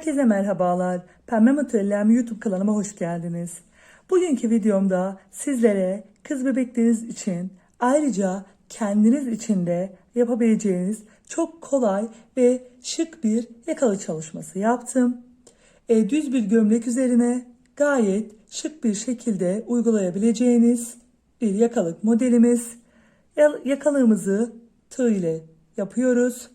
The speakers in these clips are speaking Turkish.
Herkese merhabalar. Pembe Materyaller'in YouTube kanalıma hoş geldiniz. Bugünkü videomda sizlere kız bebekleriniz için ayrıca kendiniz için de yapabileceğiniz çok kolay ve şık bir yakalı çalışması yaptım. E, düz bir gömlek üzerine gayet şık bir şekilde uygulayabileceğiniz bir yakalık modelimiz. Ya- Yakalığımızı tığ ile yapıyoruz.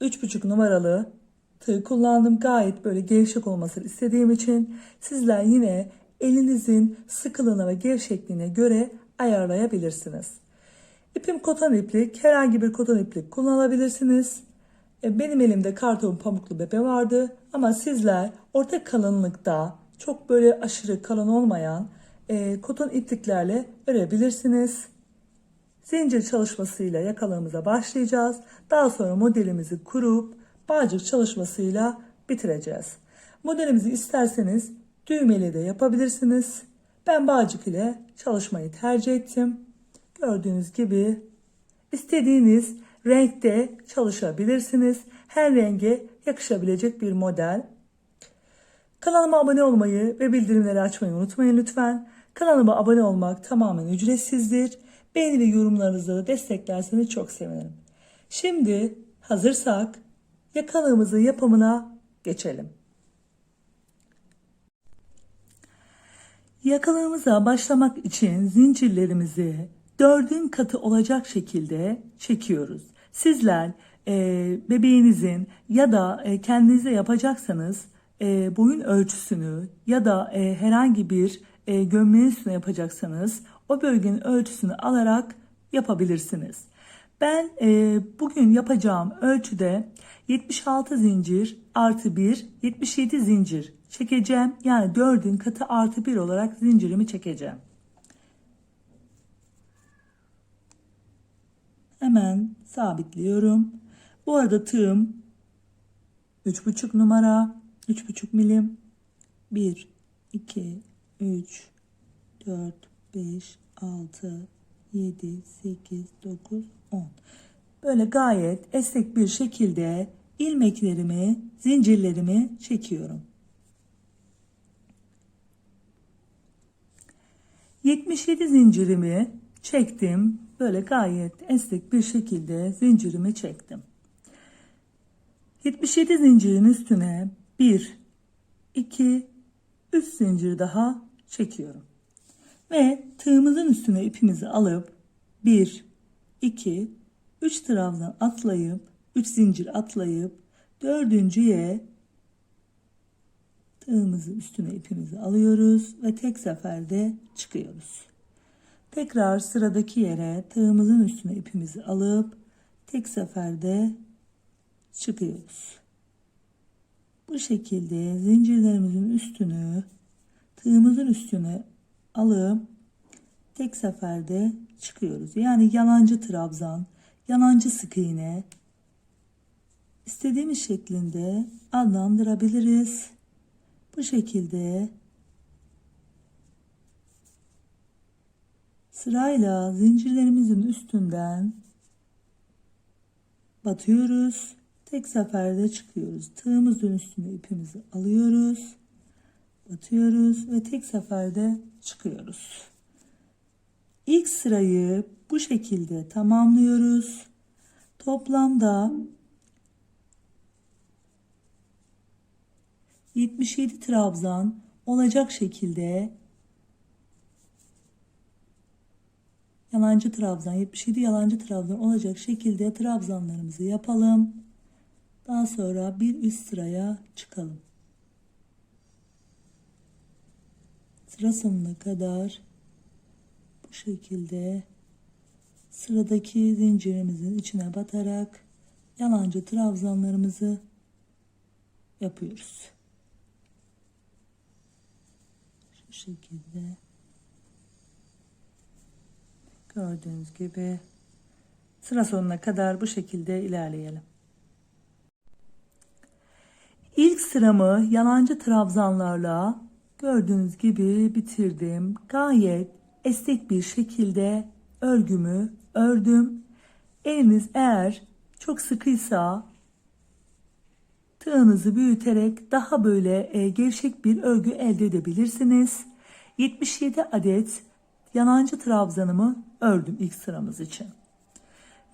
3,5 numaralı tığ kullandım. Gayet böyle gevşek olmasını istediğim için sizler yine elinizin sıkılığına ve gevşekliğine göre ayarlayabilirsiniz. İpim koton iplik, herhangi bir koton iplik kullanabilirsiniz. E, Benim elimde karton pamuklu bebe vardı ama sizler orta kalınlıkta çok böyle aşırı kalın olmayan e, koton ipliklerle örebilirsiniz. Zincir çalışmasıyla yakalığımıza başlayacağız. Daha sonra modelimizi kurup bağcık çalışmasıyla bitireceğiz. Modelimizi isterseniz düğmeli de yapabilirsiniz. Ben bağcık ile çalışmayı tercih ettim. Gördüğünüz gibi istediğiniz renkte çalışabilirsiniz. Her renge yakışabilecek bir model. Kanalıma abone olmayı ve bildirimleri açmayı unutmayın lütfen. Kanalıma abone olmak tamamen ücretsizdir. Beğeni ve yorumlarınızı da desteklerseniz çok sevinirim. Şimdi hazırsak yakalığımızın yapımına geçelim. Yakalığımıza başlamak için zincirlerimizi dördün katı olacak şekilde çekiyoruz. Sizler e, bebeğinizin ya da e, kendinize yapacaksanız e, boyun ölçüsünü ya da e, herhangi bir e, gömleğin üstüne yapacaksanız o bölgenin ölçüsünü alarak yapabilirsiniz. Ben e, bugün yapacağım ölçüde 76 zincir artı 1, 77 zincir çekeceğim. Yani 4'ün katı artı 1 olarak zincirimi çekeceğim. Hemen sabitliyorum. Bu arada tığım 3,5 numara, 3,5 milim. 1, 2, 3, 4, 5, 6, 7, 8, 9, 10. Böyle gayet esnek bir şekilde ilmeklerimi, zincirlerimi çekiyorum. 77 zincirimi çektim. Böyle gayet esnek bir şekilde zincirimi çektim. 77 zincirin üstüne 1, 2, 3 zincir daha çekiyorum. Ve tığımızın üstüne ipimizi alıp 1, 2, 3 trabzan atlayıp 3 zincir atlayıp dördüncüye tığımızı üstüne ipimizi alıyoruz ve tek seferde çıkıyoruz. Tekrar sıradaki yere tığımızın üstüne ipimizi alıp tek seferde çıkıyoruz. Bu şekilde zincirlerimizin üstünü tığımızın üstüne alıp tek seferde çıkıyoruz. Yani yalancı trabzan, yalancı sık iğne istediğimiz şeklinde adlandırabiliriz. Bu şekilde sırayla zincirlerimizin üstünden batıyoruz. Tek seferde çıkıyoruz. Tığımızın üstüne ipimizi alıyoruz. Batıyoruz ve tek seferde çıkıyoruz. İlk sırayı bu şekilde tamamlıyoruz. Toplamda 77 trabzan olacak şekilde yalancı trabzan 77 yalancı trabzan olacak şekilde trabzanlarımızı yapalım. Daha sonra bir üst sıraya çıkalım. Sıra sonuna kadar bu şekilde sıradaki zincirimizin içine batarak yalancı trabzanlarımızı yapıyoruz. Şu şekilde gördüğünüz gibi sıra sonuna kadar bu şekilde ilerleyelim. İlk sıramı yalancı trabzanlarla gördüğünüz gibi bitirdim. Gayet esnek bir şekilde örgümü ördüm. Eliniz eğer çok sıkıysa tığınızı büyüterek daha böyle e, gevşek bir örgü elde edebilirsiniz. 77 adet yalancı trabzanımı ördüm ilk sıramız için.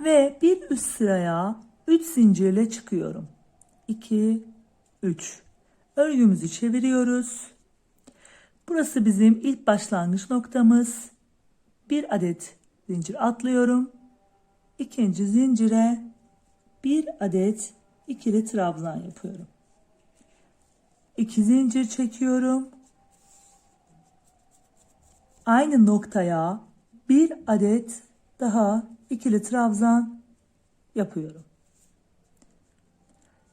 Ve bir üst sıraya 3 zincirle çıkıyorum. 2 3 Örgümüzü çeviriyoruz. Burası bizim ilk başlangıç noktamız. Bir adet zincir atlıyorum. İkinci zincire bir adet ikili trabzan yapıyorum. İki zincir çekiyorum. Aynı noktaya bir adet daha ikili trabzan yapıyorum.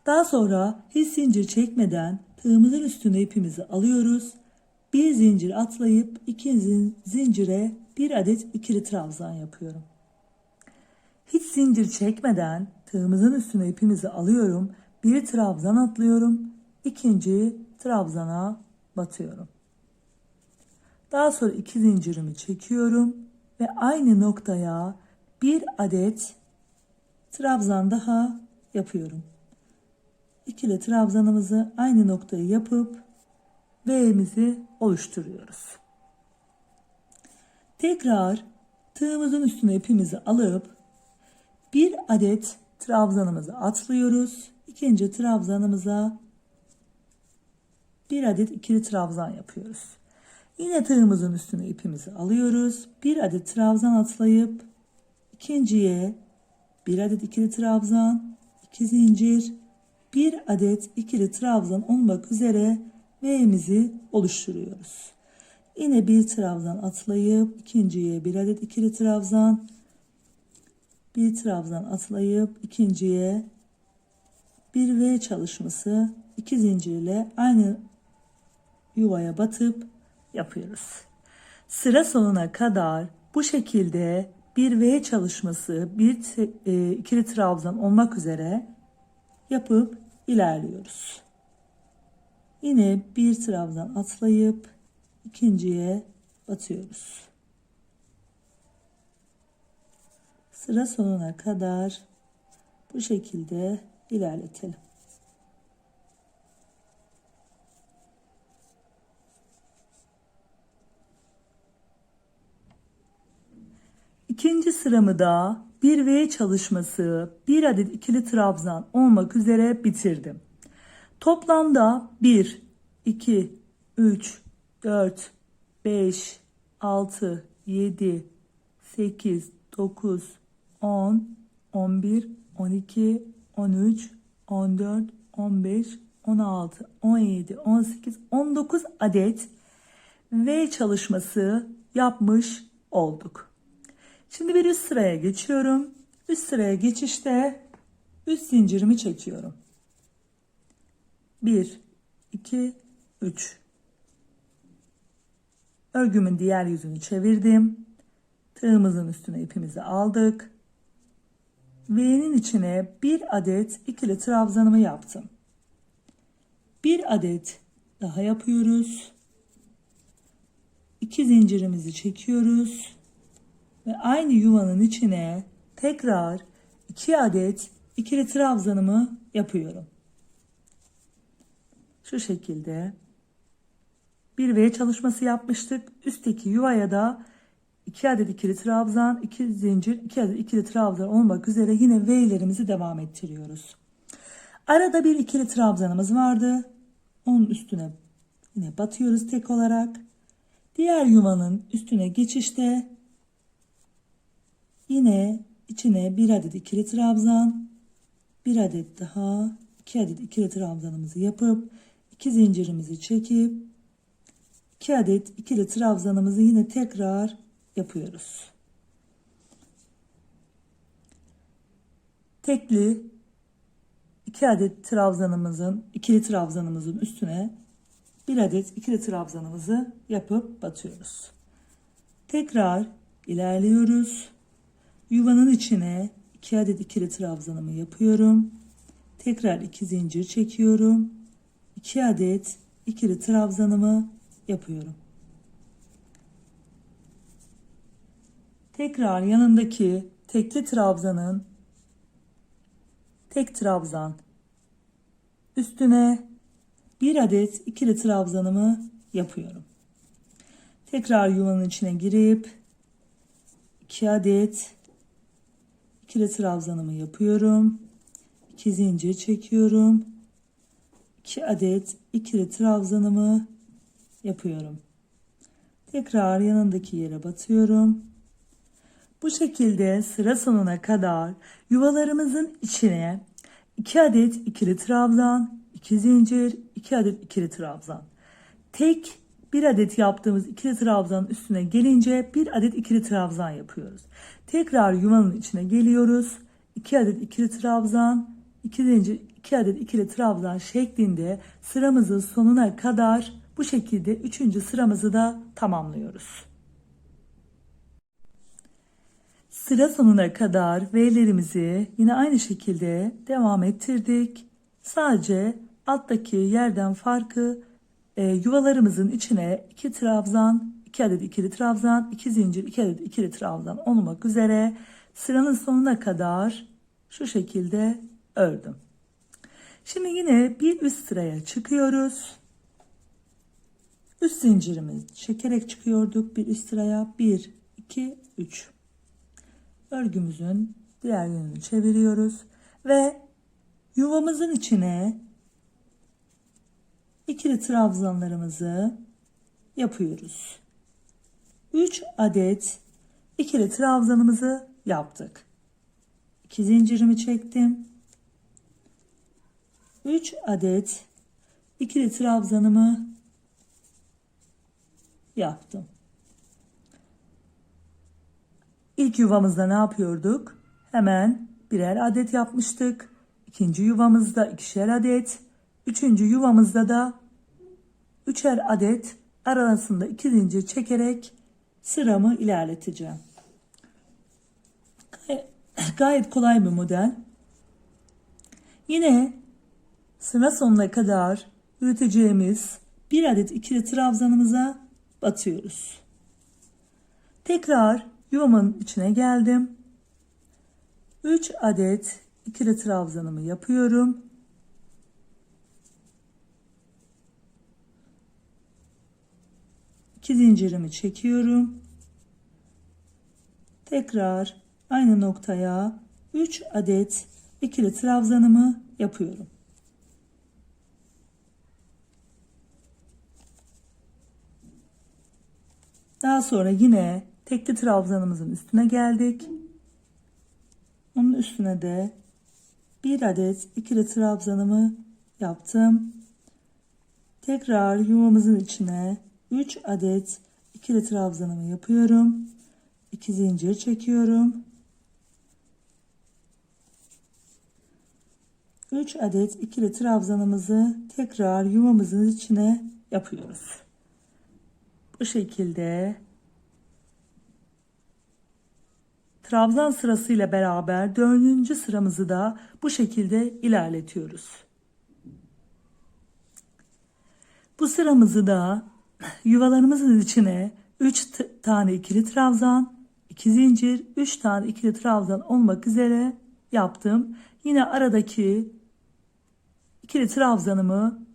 Daha sonra hiç zincir çekmeden tığımızın üstüne ipimizi alıyoruz. Bir zincir atlayıp ikinci zincire bir adet ikili trabzan yapıyorum. Hiç zincir çekmeden tığımızın üstüne ipimizi alıyorum. Bir trabzan atlıyorum. ikinci trabzana batıyorum. Daha sonra iki zincirimi çekiyorum ve aynı noktaya bir adet trabzan daha yapıyorum. İkili trabzanımızı aynı noktayı yapıp V'mizi oluşturuyoruz. Tekrar tığımızın üstüne ipimizi alıp bir adet trabzanımızı atlıyoruz. İkinci trabzanımıza bir adet ikili trabzan yapıyoruz. Yine tığımızın üstüne ipimizi alıyoruz. Bir adet trabzan atlayıp ikinciye bir adet ikili trabzan, iki zincir, bir adet ikili trabzan olmak üzere V'mizi oluşturuyoruz. Yine bir trabzan atlayıp ikinciye bir adet ikili trabzan, bir trabzan atlayıp ikinciye bir V çalışması iki zincirle aynı yuvaya batıp yapıyoruz. Sıra sonuna kadar bu şekilde bir V çalışması, bir e, ikili trabzan olmak üzere yapıp ilerliyoruz. Yine bir trabzan atlayıp ikinciye batıyoruz. Sıra sonuna kadar bu şekilde ilerletelim. İkinci sıramı da bir V çalışması, bir adet ikili trabzan olmak üzere bitirdim. Toplamda 1, 2, 3, 4, 5, 6, 7, 8, 9, 10, 11, 12, 13, 14, 15, 16, 17, 18, 19 adet V çalışması yapmış olduk. Şimdi bir üst sıraya geçiyorum. Üst sıraya geçişte üst zincirimi çekiyorum. 1, 2, 3. Örgümün diğer yüzünü çevirdim. Tığımızın üstüne ipimizi aldık. V'nin içine bir adet ikili trabzanımı yaptım. Bir adet daha yapıyoruz. İki zincirimizi çekiyoruz ve aynı yuvanın içine tekrar iki adet ikili trabzanımı yapıyorum. Şu şekilde bir V çalışması yapmıştık. Üstteki yuvaya da 2 adet ikili trabzan, 2 zincir, 2 adet ikili trabzan olmak üzere yine V'lerimizi devam ettiriyoruz. Arada bir ikili trabzanımız vardı. Onun üstüne yine batıyoruz tek olarak. Diğer yuvanın üstüne geçişte yine içine bir adet ikili trabzan, bir adet daha, iki adet ikili trabzanımızı yapıp iki zincirimizi çekip 2 adet ikili trabzanımızı yine tekrar yapıyoruz. Tekli 2 adet trabzanımızın ikili trabzanımızın üstüne bir adet ikili trabzanımızı yapıp batıyoruz. Tekrar ilerliyoruz. Yuvanın içine 2 adet ikili trabzanımı yapıyorum. Tekrar 2 zincir çekiyorum. 2 adet ikili trabzanımı yapıyorum. Tekrar yanındaki tekli trabzanın tek trabzan üstüne bir adet ikili trabzanımı yapıyorum. Tekrar yuvanın içine girip 2 adet ikili trabzanımı yapıyorum. 2 zincir çekiyorum. 2 adet ikili trabzanımı yapıyorum. Tekrar yanındaki yere batıyorum. Bu şekilde sıra sonuna kadar yuvalarımızın içine 2 adet ikili trabzan, 2 zincir, 2 adet ikili trabzan. Tek bir adet yaptığımız ikili trabzanın üstüne gelince bir adet ikili trabzan yapıyoruz. Tekrar yuvanın içine geliyoruz. 2 adet ikili trabzan, 2 zincir, 2 adet ikili trabzan şeklinde sıramızın sonuna kadar bu şekilde 3. sıramızı da tamamlıyoruz. Sıra sonuna kadar V'lerimizi yine aynı şekilde devam ettirdik. Sadece alttaki yerden farkı e, yuvalarımızın içine 2 trabzan, 2 adet ikili trabzan, 2 zincir, 2 adet ikili trabzan olmak üzere sıranın sonuna kadar şu şekilde ördüm. Şimdi yine bir üst sıraya çıkıyoruz. Üst zincirimizi çekerek çıkıyorduk bir üst sıraya. 1, 2, 3 örgümüzün diğer yönünü çeviriyoruz ve yuvamızın içine ikili trabzanlarımızı yapıyoruz. 3 adet ikili trabzanımızı yaptık. 2 zincirimi çektim. 3 adet ikili trabzanımı yaptım. İlk yuvamızda ne yapıyorduk? Hemen birer adet yapmıştık. İkinci yuvamızda ikişer adet. Üçüncü yuvamızda da üçer adet arasında iki zincir çekerek sıramı ilerleteceğim. Gay- Gayet kolay bir model. Yine sıra sonuna kadar üreteceğimiz bir adet ikili trabzanımıza batıyoruz. Tekrar yuvamın içine geldim. 3 adet ikili trabzanımı yapıyorum. İki zincirimi çekiyorum. Tekrar aynı noktaya 3 adet ikili trabzanımı yapıyorum. Daha sonra yine tekli trabzanımızın üstüne geldik. Onun üstüne de bir adet ikili trabzanımı yaptım. Tekrar yuvamızın içine 3 adet ikili trabzanımı yapıyorum. 2 zincir çekiyorum. 3 adet ikili trabzanımızı tekrar yuvamızın içine yapıyoruz. Bu şekilde trabzan sırasıyla beraber dördüncü sıramızı da bu şekilde ilerletiyoruz. Bu sıramızı da yuvalarımızın içine 3 tane ikili trabzan, 2 zincir, 3 tane ikili trabzan olmak üzere yaptım. Yine aradaki ikili trabzanımı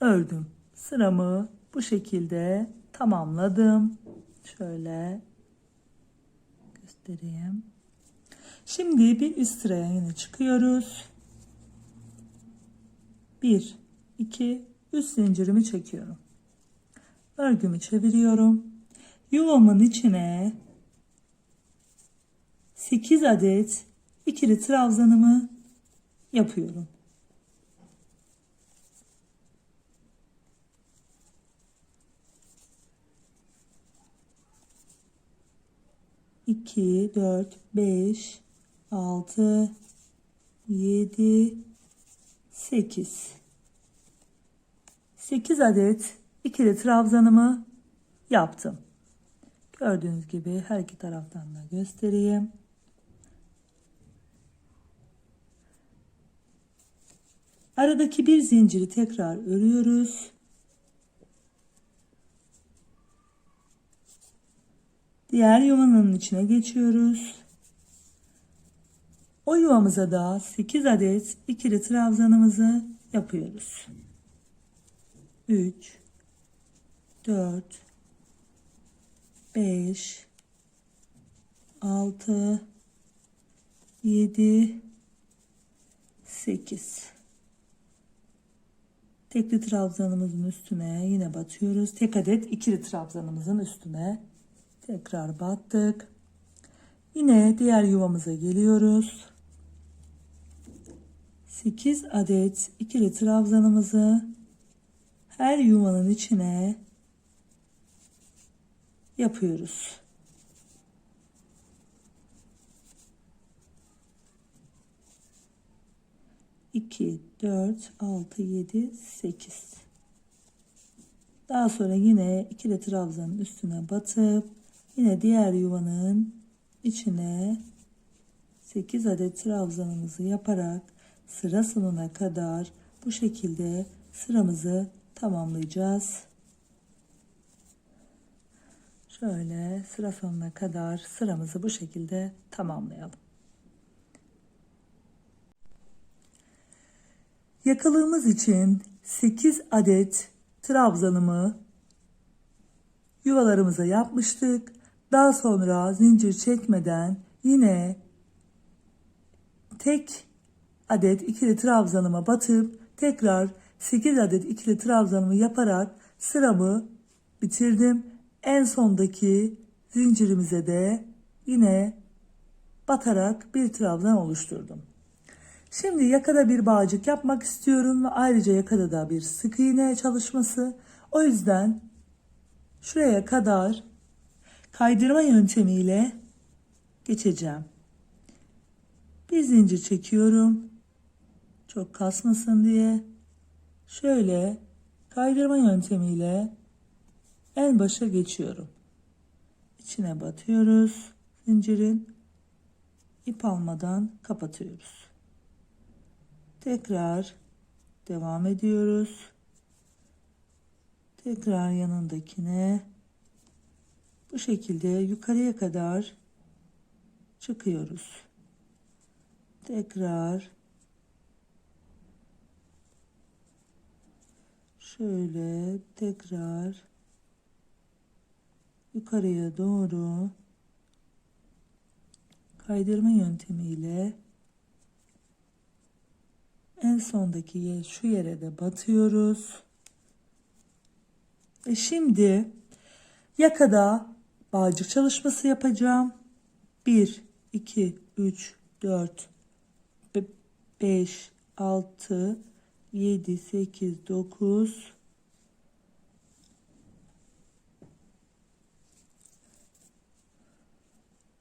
ördüm. Sıramı bu şekilde tamamladım. Şöyle göstereyim. Şimdi bir üst sıraya yine çıkıyoruz. 1 2 üst zincirimi çekiyorum. Örgümü çeviriyorum. Yuvamın içine 8 adet ikili trabzanımı yapıyorum. İki, dört, beş, altı, yedi, sekiz. Sekiz adet ikili trabzanımı yaptım. Gördüğünüz gibi her iki taraftan da göstereyim. Aradaki bir zinciri tekrar örüyoruz. Diğer yuvanın içine geçiyoruz. O yuvamıza da 8 adet ikili trabzanımızı yapıyoruz. 3 4 5 6 7 8 Tekli trabzanımızın üstüne yine batıyoruz. Tek adet ikili trabzanımızın üstüne tekrar battık. Yine diğer yuvamıza geliyoruz. 8 adet ikili trabzanımızı her yuvanın içine yapıyoruz. İki, dört, altı, yedi, sekiz. Daha sonra yine ikili trabzanın üstüne batıp yine diğer yuvanın içine 8 adet trabzanımızı yaparak sıra sonuna kadar bu şekilde sıramızı tamamlayacağız. Şöyle sıra sonuna kadar sıramızı bu şekilde tamamlayalım. Yakalığımız için 8 adet trabzanımı yuvalarımıza yapmıştık. Daha sonra zincir çekmeden yine tek adet ikili trabzanıma batıp tekrar 8 adet ikili trabzanımı yaparak sıramı bitirdim. En sondaki zincirimize de yine batarak bir trabzan oluşturdum. Şimdi yakada bir bağcık yapmak istiyorum ve ayrıca yakada da bir sık iğne çalışması. O yüzden şuraya kadar kaydırma yöntemiyle geçeceğim. Bir zincir çekiyorum. Çok kasmasın diye. Şöyle kaydırma yöntemiyle en başa geçiyorum. İçine batıyoruz. Zincirin ip almadan kapatıyoruz. Tekrar devam ediyoruz. Tekrar yanındakine bu şekilde yukarıya kadar çıkıyoruz. Tekrar şöyle tekrar yukarıya doğru kaydırma yöntemiyle en sondaki yer, şu yere de batıyoruz. Ve şimdi yakada bağcık çalışması yapacağım. 1, 2, 3, 4, 5, 6, 7, 8, 9,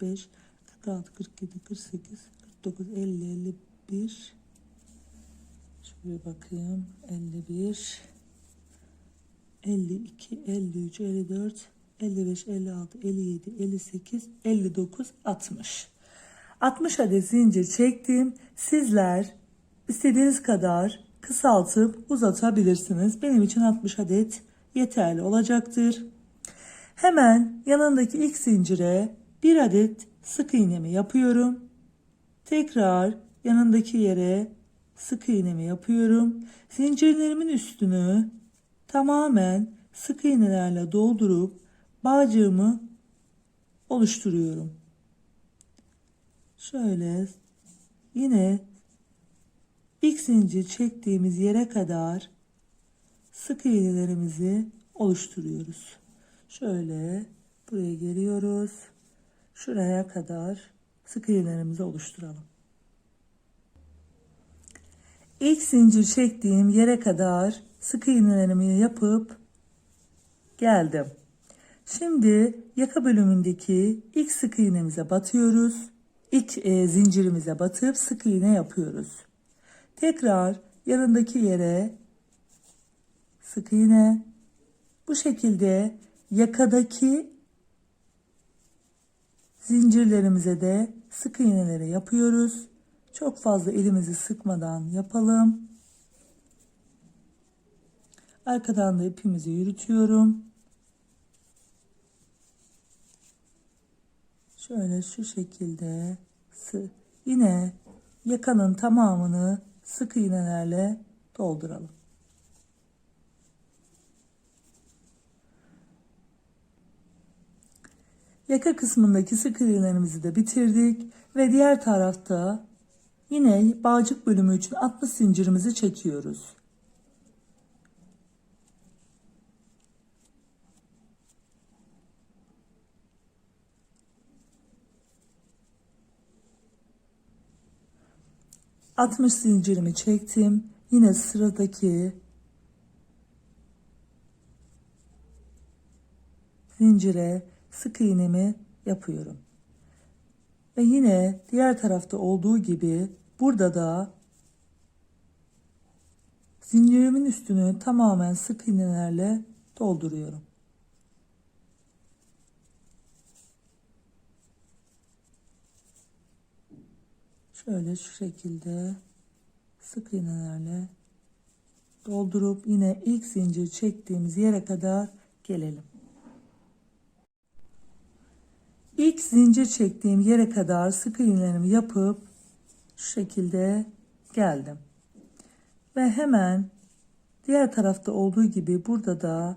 45, 46, 47, 48, 49, 50, 51, Şöyle bakayım. 51 52 53 54 55 56 57 58 59 60 60 adet zincir çektim. Sizler istediğiniz kadar kısaltıp uzatabilirsiniz. Benim için 60 adet yeterli olacaktır. Hemen yanındaki ilk zincire bir adet sık iğnemi yapıyorum. Tekrar yanındaki yere sık iğnemi yapıyorum. Zincirlerimin üstünü tamamen sık iğnelerle doldurup bağcığımı oluşturuyorum. Şöyle yine ilk zincir çektiğimiz yere kadar sık iğnelerimizi oluşturuyoruz. Şöyle buraya geliyoruz. Şuraya kadar sık iğnelerimizi oluşturalım. İlk zincir çektiğim yere kadar sık iğnelerimi yapıp geldim. Şimdi yaka bölümündeki ilk sık iğnemize batıyoruz. İlk e, zincirimize batıp sık iğne yapıyoruz. Tekrar yanındaki yere sık iğne. Bu şekilde yakadaki zincirlerimize de sık iğneleri yapıyoruz. Çok fazla elimizi sıkmadan yapalım. Arkadan da ipimizi yürütüyorum. Şöyle şu şekilde yine yakanın tamamını sık iğnelerle dolduralım. Yaka kısmındaki sık iğnelerimizi de bitirdik ve diğer tarafta yine bağcık bölümü için 60 zincirimizi çekiyoruz. Altmış zincirimi çektim. Yine sıradaki zincire sık iğnemi yapıyorum. Ve yine diğer tarafta olduğu gibi burada da zincirimin üstünü tamamen sık iğnelerle dolduruyorum. Şöyle şu şekilde sık iğnelerle doldurup yine ilk zincir çektiğimiz yere kadar gelelim. İlk zincir çektiğim yere kadar sık iğnelerimi yapıp şu şekilde geldim. Ve hemen diğer tarafta olduğu gibi burada da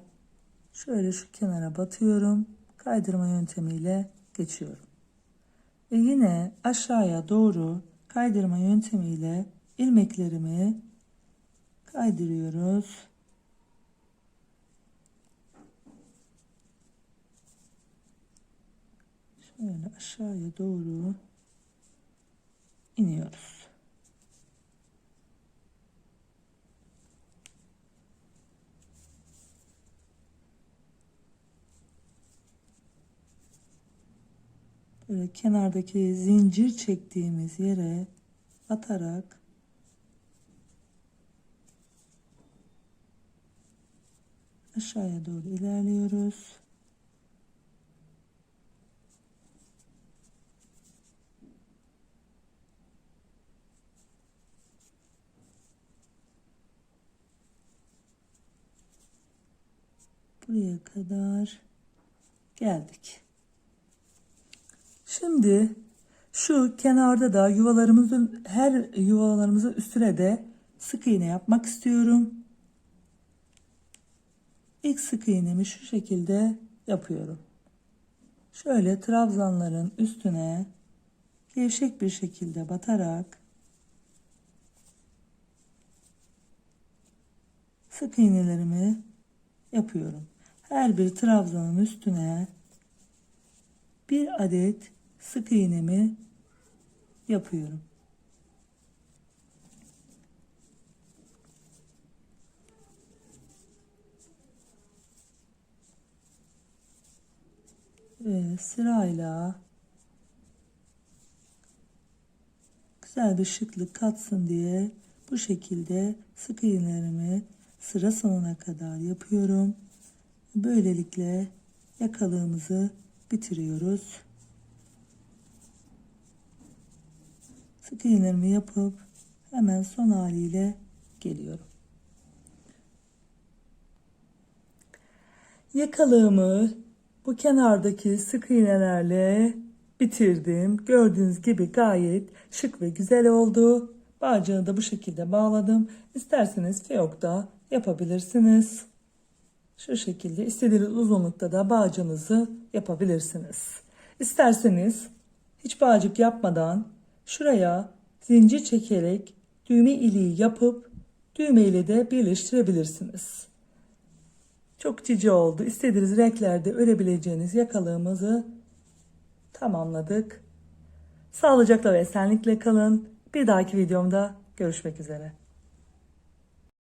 şöyle şu kenara batıyorum. Kaydırma yöntemiyle geçiyorum. Ve yine aşağıya doğru kaydırma yöntemiyle ilmeklerimi kaydırıyoruz. Şöyle aşağıya doğru iniyoruz. Böyle kenardaki zincir çektiğimiz yere atarak aşağıya doğru ilerliyoruz. Buraya kadar geldik. Şimdi şu kenarda da yuvalarımızın her yuvalarımızın üstüne de sık iğne yapmak istiyorum. İlk sık iğnemi şu şekilde yapıyorum. Şöyle trabzanların üstüne gevşek bir şekilde batarak sık iğnelerimi yapıyorum. Her bir trabzanın üstüne bir adet sık iğnemi yapıyorum. Ve sırayla güzel bir şıklık katsın diye bu şekilde sık iğnelerimi sıra sonuna kadar yapıyorum. Böylelikle yakalığımızı bitiriyoruz. Sık iğnelerimi yapıp hemen son haliyle geliyorum. Yakalığımı bu kenardaki sık iğnelerle bitirdim. Gördüğünüz gibi gayet şık ve güzel oldu. Bağcığı da bu şekilde bağladım. İsterseniz fiyok da yapabilirsiniz. Şu şekilde istediğiniz uzunlukta da bağcığınızı yapabilirsiniz. İsterseniz hiç bağcık yapmadan şuraya zincir çekerek düğme iliği yapıp düğme ile de birleştirebilirsiniz. Çok cici oldu. İstediğiniz renklerde örebileceğiniz yakalığımızı tamamladık. Sağlıcakla ve esenlikle kalın. Bir dahaki videomda görüşmek üzere.